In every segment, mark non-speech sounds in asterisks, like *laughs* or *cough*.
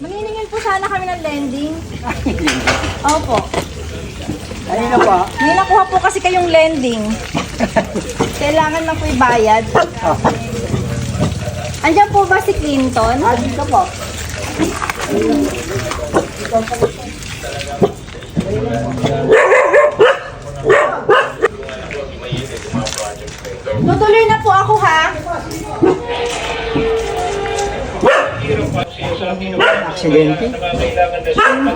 Maniningil po sana kami ng lending. Opo. Kanina pa. May nakuha po kasi kayong lending. Kailangan lang po ibayad. Andiyan po ba si Clinton? Ah, dito po. Tutuloy Aksidente.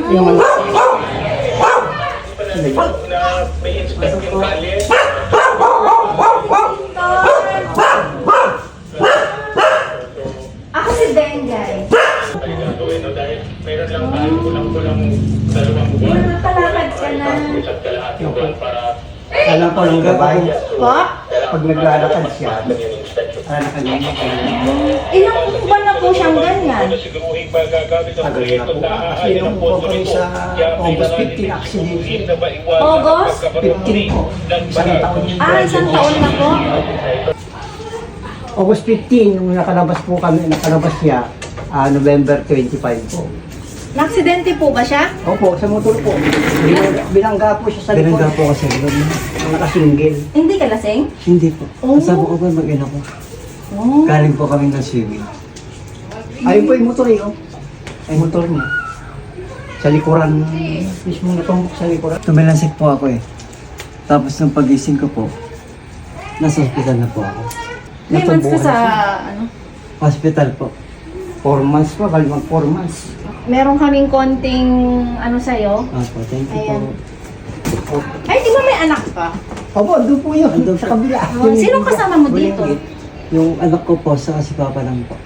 Yung ano. Ako si Dengay. Meron Nakalakad ka na. Alam ko ng gabay. Po? Pag naglalakad siya, alam ka niya. Ilang buwan na po siyang ganyan? Tagal na po. Kasi nung po sa August 15 accident. August? 15 po. Isang taon yun. Ah, isang taon na po. August 15, nung nakalabas po kami, nakalabas siya, ah, November 25 po. Naksidente po ba siya? Opo, sa motor po. Binangga po siya sa likod. Binangga po kasi. Nakasinggil. Hindi ka lasing? Hindi po. Oh. Kasama ko po yung mag-ina ko. Oh. Galing po kami ng swimming. Ayun po yung motor eh, oh. Ay, motor niya. Sa likuran, mismo natumbok sa likuran. Tumilansik po ako eh. Tapos nung pagising ko po, nasa hospital na po ako. May months ka sa, ano? Hospital po. Four months pa, bali mag four months. Meron kaming konting, ano sa'yo. Opo, thank you Ayan. po. Ay, di ba may anak ka? Opo, doon po yun, Andun sa po. kabila. Oh, sinong kasama mo dito? Yung anak ko po, sa si Papa lang po.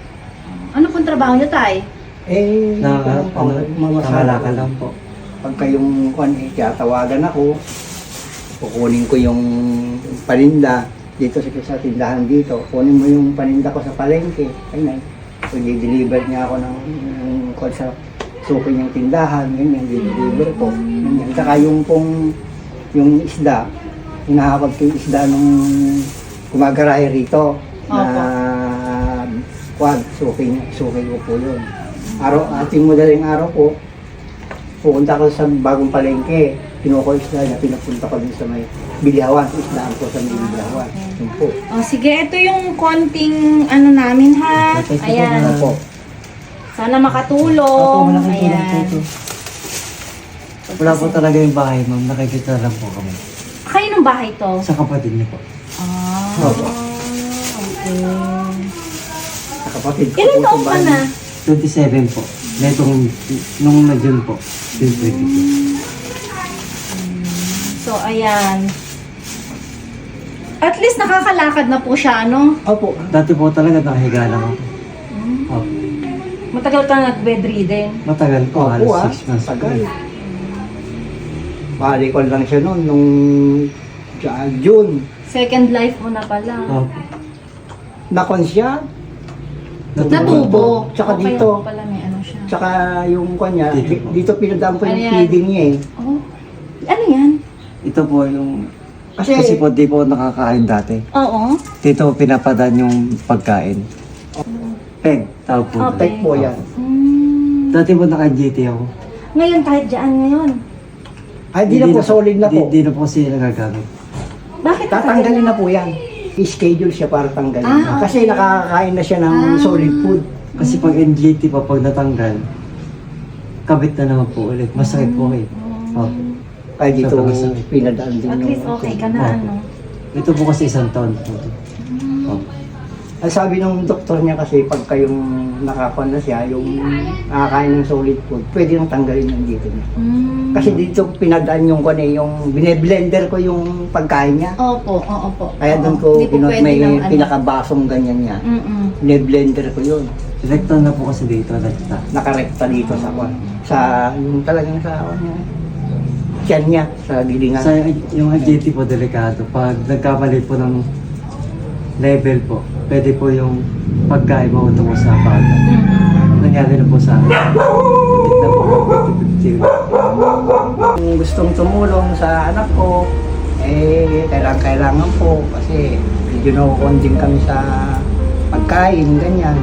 Ano pong trabaho niyo, Tay? Eh, Na, ano, ano, lang po. Pagka yung kwan, eh, tatawagan ako, kukunin ko yung paninda dito sa, sa tindahan dito. Kunin mo yung paninda ko sa palengke. Ayun, i-deliver niya ako ng, ng kwan sa suki niyang tindahan, ganyan, i-deliver ko. Ganyan. Saka yung pong, yung isda, hinahakot ko yung isda nung gumagarahe rito. Na kwan, suki, suki ko po yun. Araw, ating madaling araw po, pupunta ko sa bagong palengke, kinuha ko isda na pinapunta ko din sa may bilihawan, isdaan ko sa may bilihawan. Yun po. Oh, sige, ito yung konting ano namin ha. Ayan. ma'am. Po. Sana Opo, makatulong. malaking tulong po Ayan. ito. Wala po talaga yung bahay, ma'am. Nakikita lang po kami. Kayo ng bahay to? Sa kapatid niyo po. Ah, Opo. Okay. Sa kapatid ko Ilan po taon sa ka bahay. na? 27 po. Netong, nung na June po. June 22. So, ayan. At least nakakalakad na po siya, ano? Opo. Dati po talaga nakahiga lang ako. Opo. Matagal ka nag-bedridden. Matagal po, Opo halos ah. 6 months po. Tagal. Balik ko lang siya noon nung ja- June. Second life mo na pala. Opo. Nakon siya, Natubo. Tsaka Okay, dito. pala may ano siya. tsaka yung kanya, Dito dito, pinadaan yung Ano yan? feeding niya eh. Oh. Ano yan? Ito po yung... Kasi, Kasi po di po nakakain dati. Oo. Dito pinapadaan yung pagkain. Peg, tawag po. Ah, doon. type po yan. Hmm. Dati po naka-GT ako. Ngayon, kahit dyan ngayon. Ay, di na po, solid na po. Di, di na po sila nagagamit. Bakit Tatanggalin na po yan. I-schedule siya para tanggalin. Ah, Kasi okay. nakakain na siya ng Ah. solid food. Kasi pag NGT pa, pag natanggal, kabit na naman po ulit. Masakit po eh. Opo. Kaya dito pagkasakit. pinadaan din At least okay ka na, ano? Ito po kasi isang taon po. Ang sabi ng doktor niya kasi pagka yung nakakuan na siya, yung nakakain ng solid food, pwede nang tanggalin yung dito niya. Hmm. Kasi dito pinadaan yung kwan eh, yung bine-blender ko yung pagkain niya. Opo, oo po. Kaya doon ko Hindi po pinot pwede may ng ano. pinakabasong ganyan niya. Mm-mm. Bine-blender ko yun. Direkta na po kasi dito. Direkta. Nakarekta dito sa kwan. Sa yung talagang sa kwan niya. Tiyan niya sa gilingan. Sa yung NGT po, delikado. Pag nagkamali po ng level po, pwede po yung pagkain mautong sa baga. Mm-mm. Nangyari na po sa akin. Hindi na po 50-50. Kung gustong tumulong sa anak ko, eh, kailangan, kailangan po kasi medyo nakukonding kami sa pagkain, ganyan.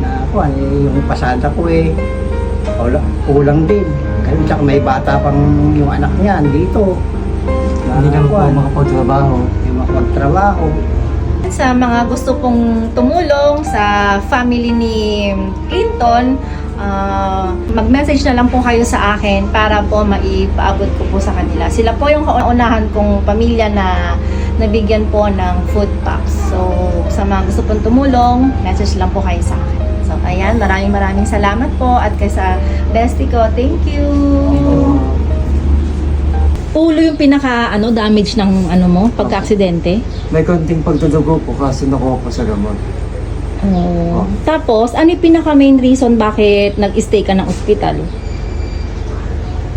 Na ako, eh, yung pasada ko eh, Kulang, kulang din. Kasi tsaka may bata pang yung anak niya dito. Hindi naman po makapagtrabaho. Hindi makapagtrabaho. Sa mga gusto pong tumulong sa family ni Clinton, ah, mag-message na lang po kayo sa akin para po maipaabot ko po sa kanila. Sila po yung kaunahan kong pamilya na nabigyan po ng food packs. So, sa mga gusto pong tumulong, message lang po kayo sa akin. So, ayan, maraming maraming salamat po at kay sa bestie ko, thank you! Ulo yung pinaka ano damage ng ano mo pagka-aksidente? May konting pagdudugo po kasi nakuha po sa gamot. Oo. Oh. Tapos, ano yung pinaka main reason bakit nag-stay ka ng ospital?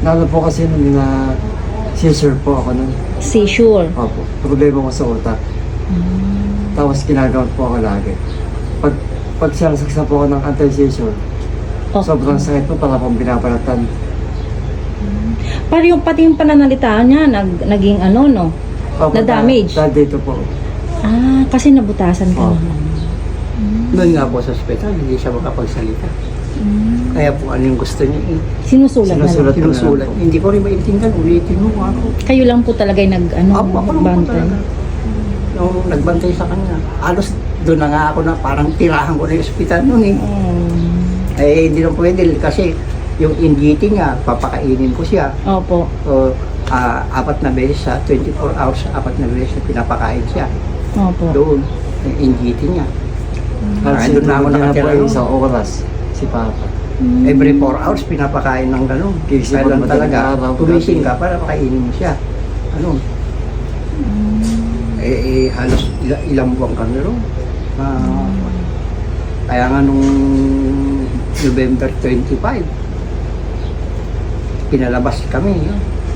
Lalo po kasi nung na seizure po ako nun. Seizure. Opo, problema ko sa utak. Tapos ginagamit po ako lagi. Pag, pag sinasaksa po ako ng anti-seizure, Oh. sobrang sakit po para pong binabalatan. Pero yung pati yung pananalita niya nag, naging ano no? Opo, Na-damage? Dahil dito po. Ah, kasi nabutasan ka Oh. naman. Doon nga po sa ospital, hindi siya makapagsalita. Kaya po ano yung gusto niya eh. Sinusulat, Sinusulat. na lang. Sinusulat. Hindi ko rin maintindihan. Ulitin mo ako. Kayo lang po talaga yung nag ano, Ako, ako lang po bantay. talaga. Nung nagbantay sa kanya, alos doon na nga ako na parang tirahan ko na yung ospital noon eh. Mm. Eh, hindi na pwede kasi yung NGT niya, papakainin ko siya. Opo. So, ah, apat na beses sa 24 hours, apat na beses na pinapakain siya. Opo. Doon, yung NGT niya. Kasi doon na ako na nakatira yung noon. isang oras, si Papa. Every 4 hours, pinapakain ng gano'n. Kasi Kailan pag talaga, gabi. ka para pakainin mo siya. Ano? Eh, eh, halos ila- ilang buwan kami ron. Ah, kaya nga nung November 25, pinalabas kami.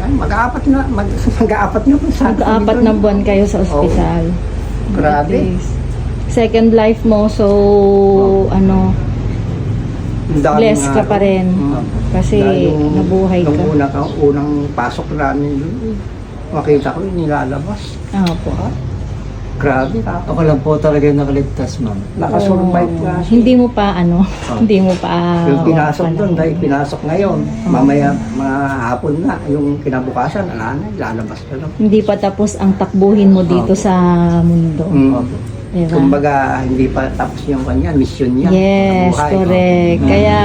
Mag-aapat na, mag, *laughs* mag-aapat na po sa Mag-apat na buwan kayo sa ospital. Grabe. Yes. Second life mo, so ano, Ang dami blessed ka pa rin. Mm. Kasi yung- nabuhay nung ka. una ka, unang pasok namin doon, makita ko nilalabas. Opo. Grabe. Ako lang po talaga yung nakaligtas, ma'am. Nakasurvive ka. Hindi mo pa ano, hindi mo pa Yung pinasok ano. doon, dahil pinasok ngayon, mamaya mga hapon na, yung kinabukasan, ala na, lalabas ka lang. Hindi pa tapos ang takbuhin mo dito Opo. sa mundo. Mm. Diba? Kumbaga, hindi pa tapos yung kanya, mission niya. Yes, Nabuhay. correct. Mm. Kaya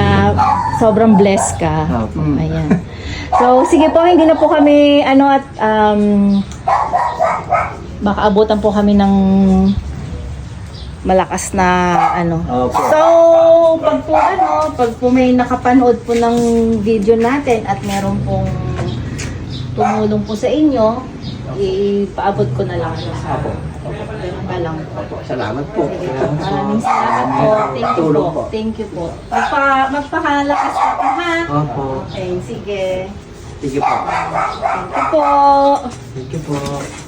sobrang blessed ka. Opo. Mm. Ayan. So, sige po, hindi na po kami, ano, at, um, baka abutan po kami ng malakas na, ano. Opo. So, pag po, ano, pag po may nakapanood po ng video natin at meron pong tumulong po sa inyo, ipaabot ko na lang. Opo. Ganun na lang po. Salamat po. Po. Maraming salamat po. Thank you po. po. Thank you po. Magpa, magpakalakas ka po, ha? Opo. Okay, sige. Sige po. Thank you po. Thank you po.